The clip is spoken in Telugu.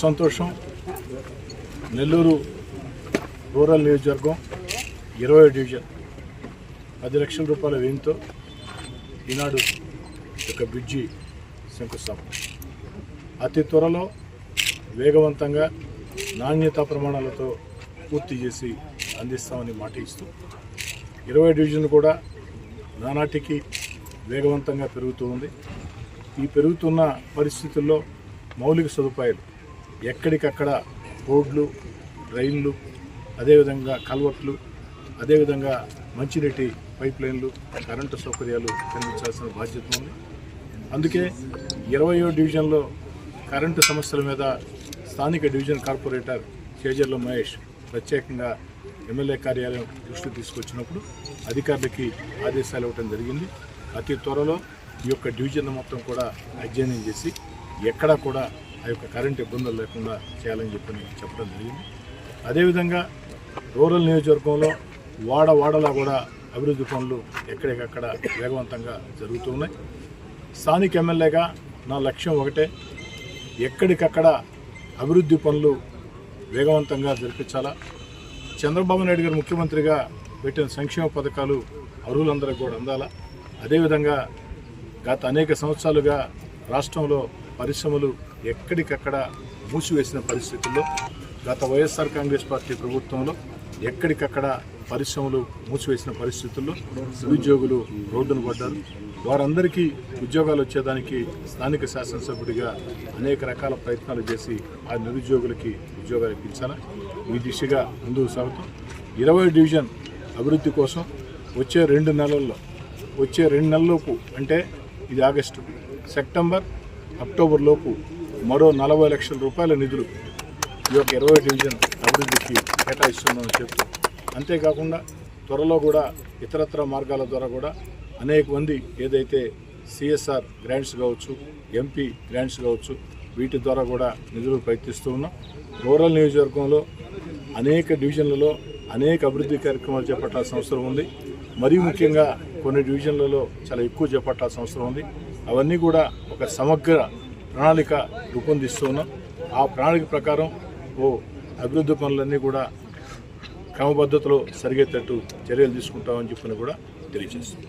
సంతోషం. నెల్లూరు రూరల్ నియోజకవర్గం ఇరవై డివిజన్. పది లక్షల రూపాయల వ్యయంతో ఈనాడు ఒక బ్రిడ్జి శంకుస్థాపన. అతి త్వరలో వేగవంతంగా నాణ్యతా ప్రమాణాలతో పూర్తి చేసి అందిస్తామని మాట ఇస్తూ ఇరవై డివిజన్ కూడా నానాటికి వేగవంతంగా పెరుగుతూ ఉంది. ఈ పెరుగుతున్న పరిస్థితుల్లో మౌలిక సదుపాయాలు ఎక్కడికక్కడ రోడ్లు రైళ్ళు అదేవిధంగా కల్వర్ట్లు అదేవిధంగా మంచినీటి పైప్ లైన్లు కరెంటు సౌకర్యాలు కల్పించాల్సిన బాధ్యత ఉంది. అందుకే ఇరవయో డివిజన్లో కరెంటు సమస్యల మీద స్థానిక డివిజన్ కార్పొరేటర్ కేజర్ల మహేష్ ప్రత్యేకంగా ఎమ్మెల్యే కార్యాలయం దృష్టికి తీసుకొచ్చినప్పుడు అధికారులకి ఆదేశాలు ఇవ్వడం జరిగింది. అతి త్వరలో ఈ యొక్క డివిజన్ మొత్తం కూడా అధ్యయనం చేసి ఎక్కడా కూడా ఆ యొక్క కరెంట్ ఇబ్బందులు లేకుండా చేయాలని చెప్పని చెప్పడం జరిగింది. అదేవిధంగా రూరల్ నియోజకవర్గంలో వాడ వాడలా కూడా అభివృద్ధి పనులు ఎక్కడికక్కడ వేగవంతంగా జరుగుతున్నాయి స్థానిక ఎమ్మెల్యేగా నా లక్ష్యం ఒకటే ఎక్కడికక్కడ అభివృద్ధి పనులు వేగవంతంగా జరిపించాలా. చంద్రబాబు నాయుడు గారు ముఖ్యమంత్రిగా పెట్టిన సంక్షేమ పథకాలు అర్హులందరికీ కూడా అందాలా. అదేవిధంగా గత అనేక సంవత్సరాలుగా రాష్ట్రంలో పరిశ్రమలు ఎక్కడికక్కడ మూసివేసిన పరిస్థితుల్లో గత వైఎస్ఆర్ కాంగ్రెస్ పార్టీ ప్రభుత్వంలో ఎక్కడికక్కడ పరిశ్రమలు మూసివేసిన పరిస్థితుల్లో నిరుద్యోగులు రోడ్డున పడ్డారు. వారందరికీ ఉద్యోగాలు వచ్చేదానికి స్థానిక శాసనసభ్యుడిగా అనేక రకాల ప్రయత్నాలు చేసి ఆ నిరుద్యోగులకి ఉద్యోగాలు ఇప్పించాలా? ఈ దిశగా ముందుకు సాగుతాం. ఇరవై డివిజన్ అభివృద్ధి కోసం వచ్చే రెండు నెలల్లో వచ్చే రెండు నెలల్లోపు అంటే ఇది ఆగస్టు సెప్టెంబర్ అక్టోబర్ లోపు మరో నలభై లక్షల రూపాయల నిధులు ఈ యొక్క ఇరవై డివిజన్ అభివృద్ధికి కేటాయిస్తున్నామని చెప్తూ అంతేకాకుండా త్వరలో కూడా ఇతరత్ర మార్గాల ద్వారా కూడా అనేక మంది ఏదైతే సిఎస్ఆర్ గ్రాంట్స్ కావచ్చు ఎంపీ గ్రాంట్స్ కావచ్చు వీటి ద్వారా కూడా నిధులు ప్రయత్నిస్తూ ఉన్నాం. రూరల్ నియోజకవర్గంలో అనేక డివిజన్లలో అనేక అభివృద్ధి కార్యక్రమాలు చేపట్టాల్సిన అవసరం ఉంది. మరీ ముఖ్యంగా కొన్ని డివిజన్లలో చాలా ఎక్కువ చేపట్టాల్సిన అవసరం ఉంది. అవన్నీ కూడా ఒక సమగ్ర ప్రణాళిక రూపొందిస్తూ ఉన్నాం ఆ ప్రణాళిక ప్రకారం ఓ అభివృద్ధి పనులన్నీ కూడా క్రమపద్ధతిలో సరిగేటట్టు చర్యలు తీసుకుంటామని చెప్పని కూడా తెలియజేస్తుంది.